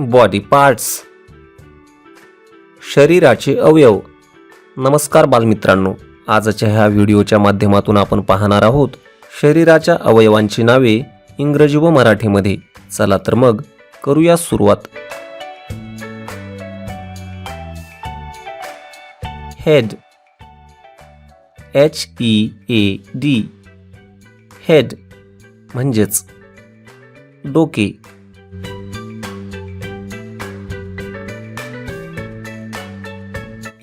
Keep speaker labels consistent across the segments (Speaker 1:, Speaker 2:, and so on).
Speaker 1: Body parts शरीराचे अवयव. नमस्कार बालमित्रांनो आजच्या ह्या व्हिडिओच्या माध्यमातून आपण पाहणार आहोत शरीराच्या अवयवांची नावे इंग्रजी व मराठीमध्ये. चला तर मग करूया सुरुवात. Head H E A D head म्हणजेच डोके.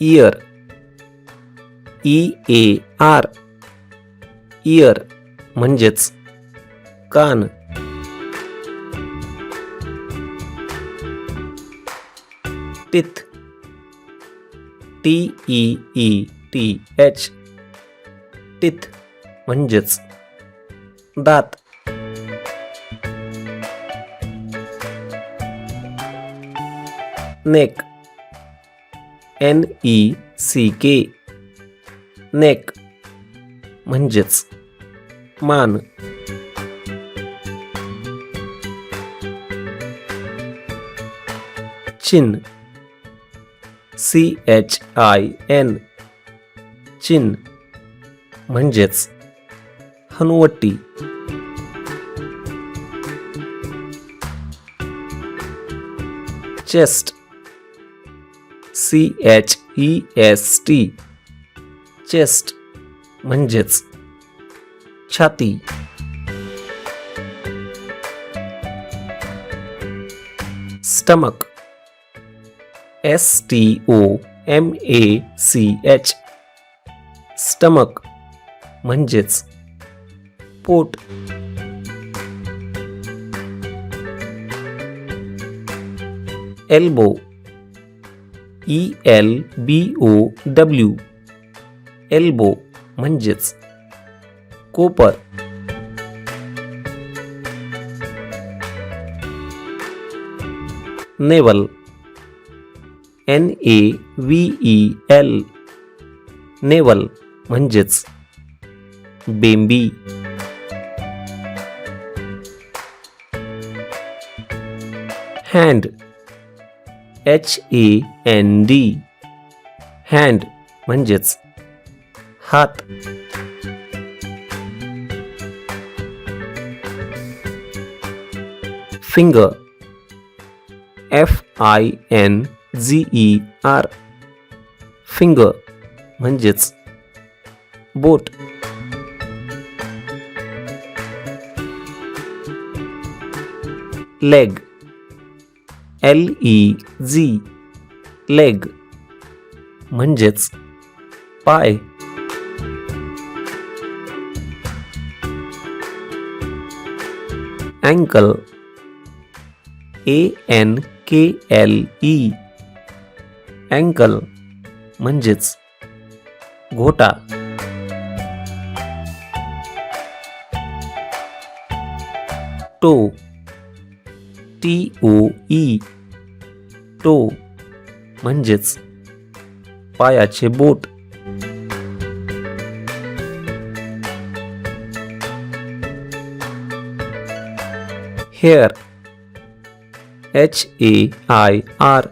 Speaker 1: Ear E A R ear म्हणजेच कान. Teeth T E E T H teeth म्हणजेच दात. नेक एन ई सी के नेक म्हणजेच मान चिन C H I N chin म्हणजेच हनुवट्टी chest C H E S T chest म्हणजेच छाती stomach S T O M A C H stomach म्हणजेच pot elbow E L B O W elbow म्हणजेच कोपर navel N A V E L navel म्हणजेच बेंबी hand H A N D hand म्हणजेच हात finger F I N G E R finger म्हणजेच बोट leg L E G leg म्हणजेच पाय ankle A N K L E ankle म्हणजेच घोटा toe T O E toe म्हणजेच पायाचे boat. Hair H A I R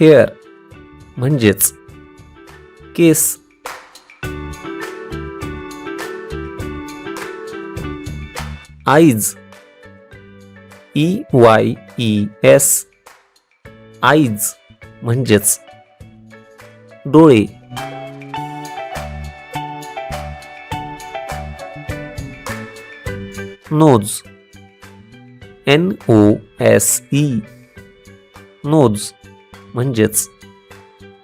Speaker 1: hair म्हणजेच case. Eyes E Y E S eyes म्हणजेच डोळे. Nose. N O S E. Nose म्हणजेच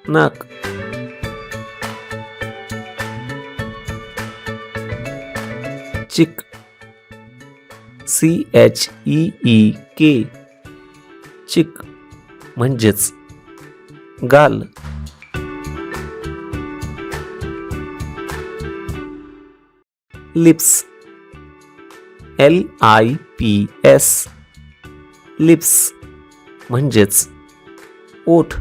Speaker 1: नाक. चिक. सी एच ई ई के चिक म्हणजेच गाल lips L I P S lips म्हणजेच ओठ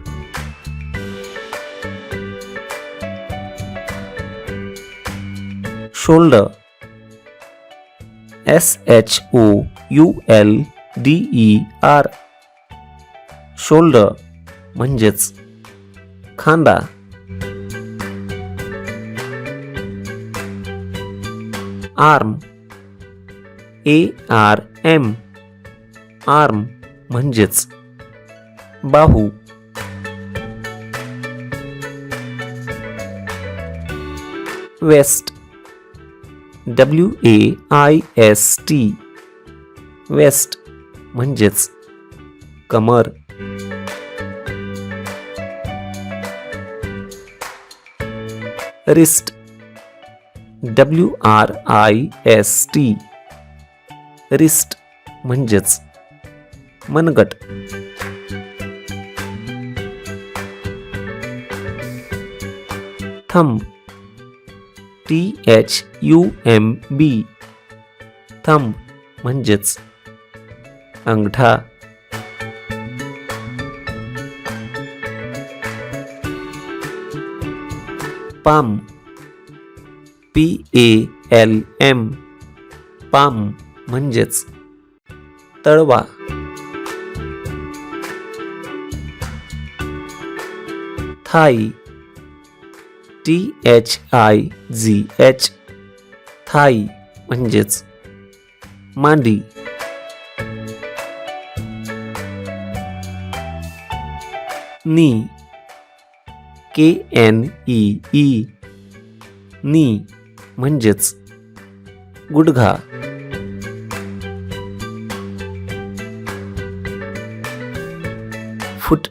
Speaker 1: shoulder S H O U L D E R shoulder म्हणजेच खांदा. Arm A R M arm म्हणजेच बाहू. Waist W A I S T waist म्हणजेच कमर wrist W R I S T wrist म्हणजेच मनगट thumb T H U M B thumb म्हणजेच अंगठा. Palm. P A L M palm म्हणजेच तळवा. Thigh. T H I G H thigh म्हणजेच मांडी knee K N E E knee म्हणजेच गुडघा foot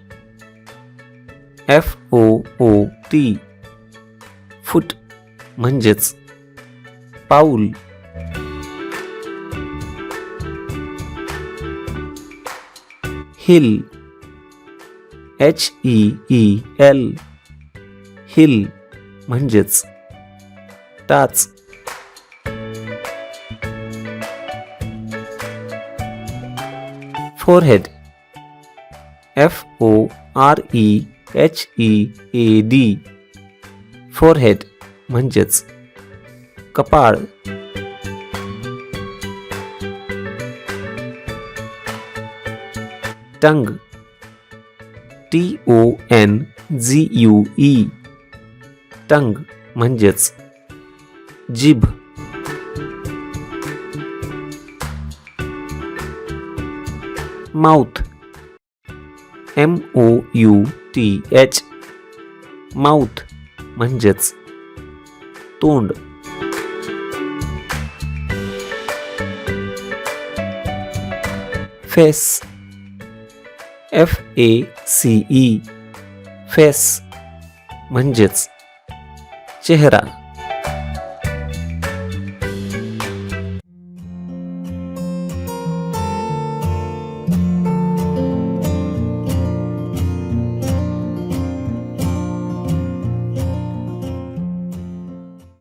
Speaker 1: F O O T foot, म्हणजेच पाऊल. हिल H E E L heel, म्हणजेच टाच. Forehead F O R E H E A D forehead म्हणजेच कपाळ. Tongue. T O N G U E tongue म्हणजेच जीभ. Mouth. M O U T H mouth. म्हणजेच तोंड. Face. F A C E face म्हणजेच चेहरा.